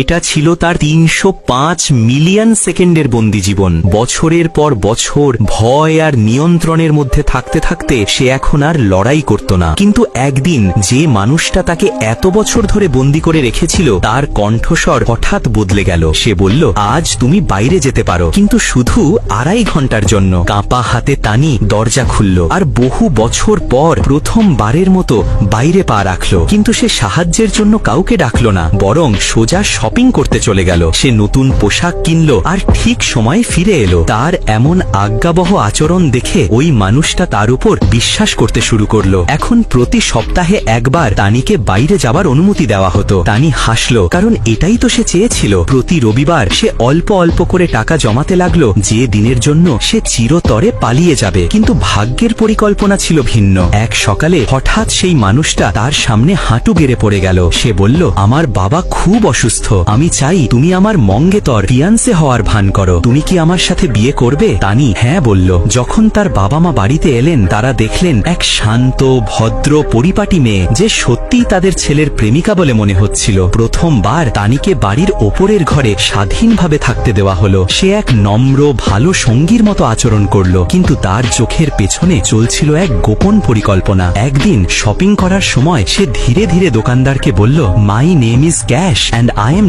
এটা ছিল তার তিনশো পাঁচ মিলিয়ন সেকেন্ডের বন্দি জীবন। বছরের পর বছর ভয় আর নিয়ন্ত্রণের মধ্যে থাকতে থাকতে সে এখন আর লড়াই করত না। কিন্তু একদিন যে মানুষটা তাকে এত বছর ধরে বন্দি করে রেখেছিল, তার কণ্ঠস্বর হঠাৎ বদলে গেল। সে বলল, আজ তুমি বাইরে যেতে পারো। কিন্তু শুধু আড়াই ঘণ্টার জন্য কাঁপা হাতে টানি দরজা খুলল আর বহু বছর পর প্রথমবারের মতো বাইরে পা রাখল। কিন্তু সে সাহায্যের জন্য কাউকে ডাকলো না, বরং সোজা শপিং করতে চলে গেল। সে নতুন পোশাক কিনলো আর ঠিক সময় ফিরে এলো। তার এমন আজ্ঞাবহ আচরণ দেখে ওই মানুষটা তার উপর বিশ্বাস করতে শুরু করল। এখন প্রতি সপ্তাহে একবার তানিকে বাইরে যাবার অনুমতি দেওয়া হতো। তানি হাসলো, কারণ এটাই তো সে চেয়েছিল। প্রতি রবিবার সে অল্প অল্প করে টাকা জমাতে লাগল, যে দিনের জন্য সে চিরতরে পালিয়ে যাবে। কিন্তু ভাগ্যের পরিকল্পনা ছিল ভিন্ন। এক সকালে হঠাৎ সেই মানুষটা তার সামনে হাঁটু গেড়ে পড়ে গেল। সে বলল, আমার বাবা খুব অসুস্থ। আমি চাই তুমি আমার মঙ্গেতর ফিয়ান্সে হওয়ার ভান করো। তুমি কি আমার সাথে বিয়ে করবে? তানি হ্যাঁ বলল। যখন তার বাবা মা বাড়িতে এলেন, তারা দেখলেন এক শান্ত, ভদ্র, পরিপাটি মেয়ে, যে সত্যিই তাদের ছেলের প্রেমিকা বলে মনে হচ্ছিল। প্রথমবার তানিকে বাড়ির ওপরের ঘরে স্বাধীনভাবে থাকতে দেওয়া হলো। সে এক নম্র, ভালো সঙ্গীর মতো আচরণ করল, কিন্তু তার চোখের পেছনে চলছিল এক গোপন পরিকল্পনা। একদিন শপিং করার সময় সে ধীরে ধীরে দোকানদারকে বলল my name is Cash and I am